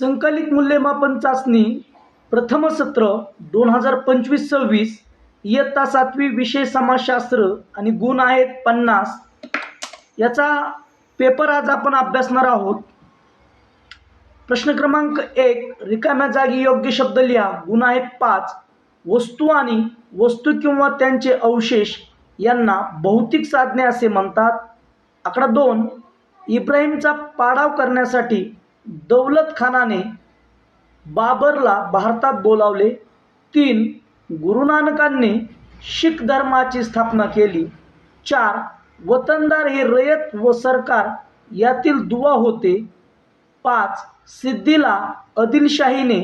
संकलित मूल्यमापन चाचणी प्रथम सत्र दोन हजार पंचवीस सव्वीस इयत्ता सातवी विषय समाजशास्त्र आणि गुण आहेत पन्नास. याचा पेपर आज आपण अभ्यासणार आहोत. प्रश्न क्रमांक एक रिकाम्या जागी योग्य शब्द लिहा. गुण आहेत पाच. वस्तू आणि वस्तू किंवा त्यांचे अवशेष यांना भौतिक साधने असे म्हणतात. आकडा दोन इब्राहिमचा पाडाव करण्यासाठी दौलत खानाने बाबरला भारतात बोलावले. तीन गुरु नानकांनी शीख धर्माची स्थापना केली. चार वतनदार हे रयत व सरकार यातील दुवा होते. पाच सिद्धीला आदिलशाहीने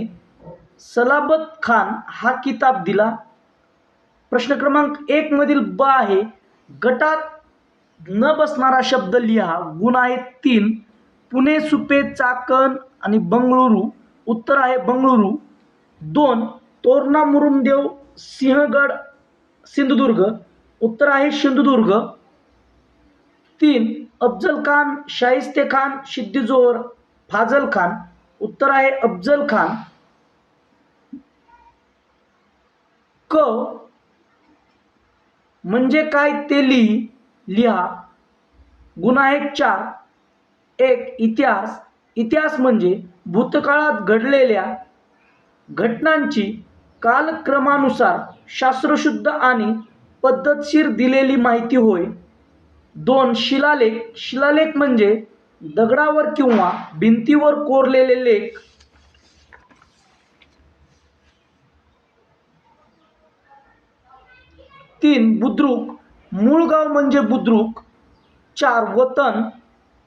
सलाबत खान हा किताब दिला. प्रश्न क्रमांक एक मधील ब आहे गटात न बसणारा शब्द लिहा. गुण आहेत तीन पुणे सुपे चाकण आणि बंगळुरू उत्तर आहे बंगळुरू. दोन तोरणा मुरुमदेव सिंहगड सिंधुदुर्ग. उत्तर आहे सिंधुदुर्ग. तीन अफजल खान शाहिस्ते खान सिद्दीजोहर फाजल खान. उत्तर आहे अफजल खान. क म्हणजे काय ते लिही लिहा. गुन्हा आहे चार. एक इतिहास इतिहास म्हणजे भूतकाळात घडलेल्या घटनांची कालक्रमानुसार शास्त्रशुद्ध आणि पद्धतशीर दिलेली माहिती होय. दोन शिलालेख शिलालेख म्हणजे दगडावर किंवा भिंतीवर कोरलेले लेख. तीन बुद्रुक. मूळ गाव म्हणजे बुद्रुक. चार वतन.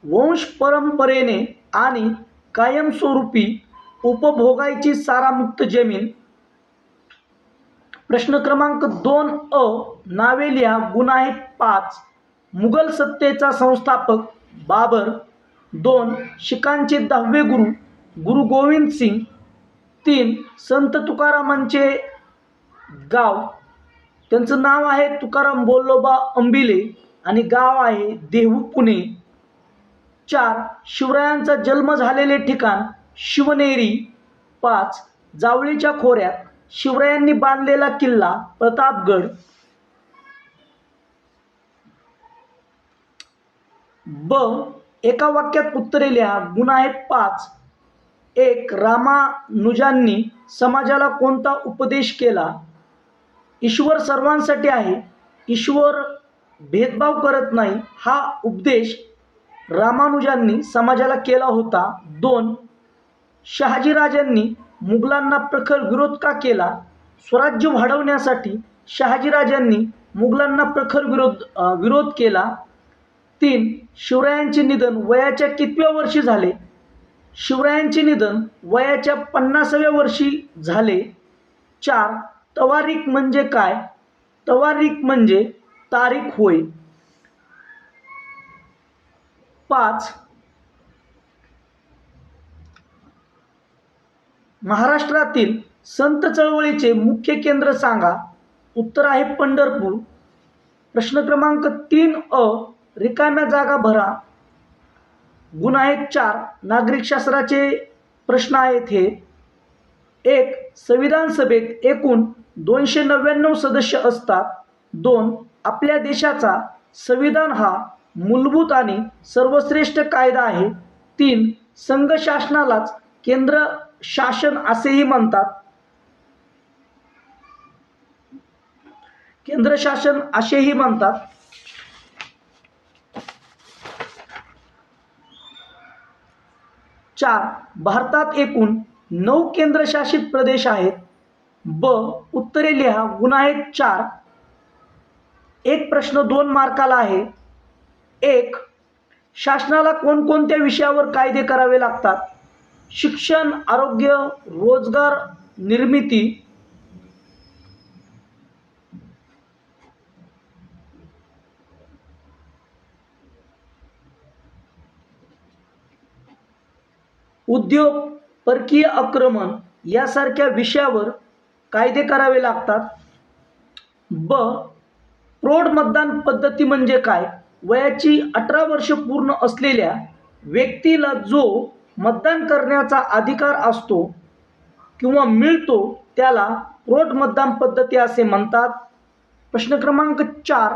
वंश परंपरेने आणि कायमस्वरूपी उपभोगायची सारामुक्त जमीन. प्रश्न क्रमांक दोन अ नावे लिहा पाच मुघल सत्तेचा संस्थापक बाबर दोन शिखांचे दहावे गुरु गुरु गोविंद सिंग तीन संत तुकारामांचे गाव. त्यांचं नाव आहे तुकाराम बोल्लोबा अंबिले आणि गाव आहे देहू पुणे. चार शिवरायांचा जन्म झालेले ठिकाण शिवनेरी. पाच जावळीच्या खोऱ्यात शिवरायांनी बांधलेला किल्ला प्रतापगड. ब. एका वाक्यात उत्तरे लिहा गुण आहेत पाच. एक. रामानुजांनी समाजाला कोणता उपदेश केला? ईश्वर सर्वांसाठी आहे. ईश्वर भेदभाव करत नाही. हा उपदेश रामानुजांनी समाजाला केला होता दोन. शहाजीराजांनी मुघलांना प्रखर विरोध का केला? स्वराज्य वाढवण्यासाठी शहाजीराजांनी मुघलांना प्रखर विरोध विरोध केला. तीन. शिवरायांचे निधन वयाच्या कितव्या वर्षी झाले? शिवरायांचे निधन वयाच्या पन्नासाव्या वर्षी झाले. चार. तवारीख म्हणजे काय? तवारीख म्हणजे तारीख होय. पाच. महाराष्ट्रातील संत चळवळीचे मुख्य केंद्र सांगा. उत्तर आहे पंढरपूर. प्रश्न क्रमांक तीन अ रिकाम्या जागा भरा. गुण आहेत चार नागरिक शास्त्राचे प्रश्न आहेत हे. एक संविधान सभेत एकूण दोनशे नव्याण्णव सदस्य असतात. दोन आपल्या देशाचा संविधान हा मूलभूत आणि सर्वश्रेष्ठ कायदा आहे. तीन संघ शासनालाच केंद्र शासन असेही म्हणतात. केंद्र शासन असेही म्हणतात. चार भारतात एकूण नऊ केंद्रशासित प्रदेश आहेत. ब उत्तरे लिहा गुन्हा आहेत चार. एक प्रश्न दोन मार्काला आहे. एक शासनाला कोणकोणत्या विषयावर कायदे करावे लागतात? शिक्षण आरोग्य रोजगार निर्मिती. उद्योग परकीय आक्रमण यासारख्या विषयावर कायदे करावे लागतात. ब प्रौढ मतदान पद्धती म्हणजे काय? वयाची अठरा वर्ष पूर्ण असलेल्या व्यक्तीला जो मतदान करण्याचा अधिकार असतो किंवा मिळतो त्याला प्रोट मतदान पद्धती असे म्हणतात. प्रश्न क्रमांक चार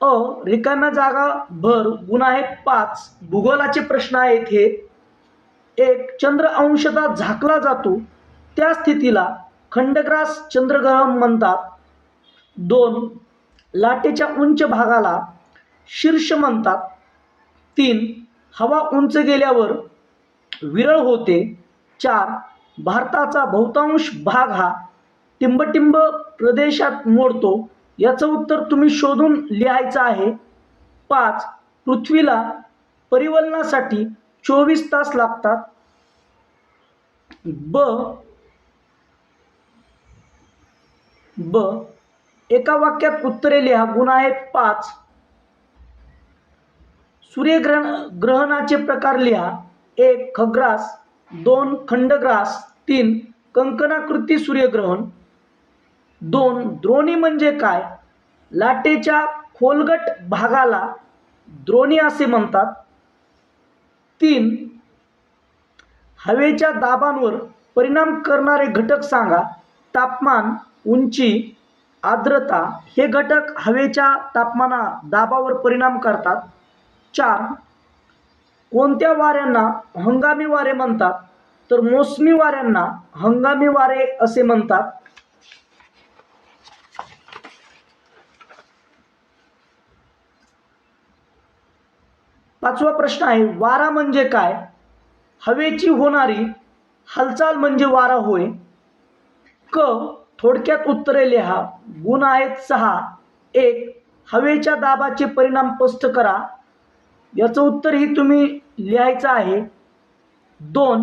अ रिकाम्या जागा भर गुण आहे पाच भूगोलाचे प्रश्न आहेत हे. एक चंद्र अंशता झाकला जातो त्या स्थितीला खंडग्रास चंद्रग्रहण म्हणतात. दोन लाटेच्या उंच भागाला शीर्ष म्हणतात. तीन हवा उंच गेल्यावर विरळ होते. चार भारताचा बहुतांश भाग हा टिंबटिंब प्रदेशात मोडतो. याचं उत्तर तुम्ही शोधून लिहायचं आहे. पाच पृथ्वीला परिवलनासाठी चोवीस तास लागतात. ब ब एका वाक्यात उत्तरे लिहा. गुण आहेत पाच. सूर्यग्रहण ग्रहणाचे प्रकार लिहा. एक खग्रास. दोन खंडग्रास. तीन कंकणाकृती सूर्यग्रहण. दोन द्रोणी म्हणजे काय? लाटेच्या खोलगट भागाला द्रोणी असे म्हणतात. तीन हवेच्या दाबांवर परिणाम करणारे घटक सांगा. तापमान उंची आर्द्रता हे घटक हवेच्या तापमाना दाबावर परिणाम करतात. चार. कोणत्या वाऱ्यांना हंगामी वारे म्हणतात? तर मोसमी वाऱ्यांना हंगामी वारे असे म्हणतात. पाचवा प्रश्न आहे वारा म्हणजे काय? हवेची होणारी हालचाल म्हणजे वारा होय. क थोडक्यात उत्तरे लिहा. गुण आहेत सहा. एक हवेच्या दाबाचे परिणाम स्पष्ट करा. याचं उत्तर ही तुम्ही लिहायचं आहे. दोन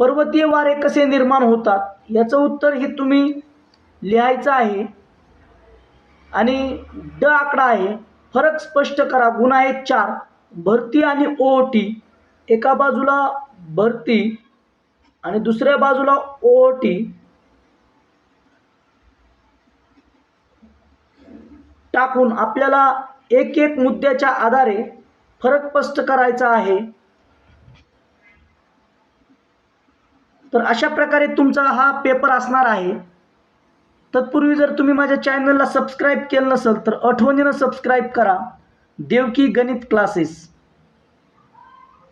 पर्वतीय वारे कसे निर्माण होतात? याचं उत्तर हे तुम्ही लिहायचं आहे. आणि ड आकडा आहे. फरक स्पष्ट करा. गुण आहे चार भरती आणि ओ टी एका बाजूला भरती आणि दुसऱ्या बाजूला ओ टी टाकून आपल्याला एक एक मुद्द्याच्या आधारे फरक स्पष्ट करायचा आहे. तर अशा प्रकारे तुमचा हा पेपर असणार आहे. तत्पूर्वी जर तुम्ही माझ्या चॅनलला सबस्क्राईब केलं नसेल तर आठवणीनं सबस्क्राईब करा. देवकी गणित क्लासेस.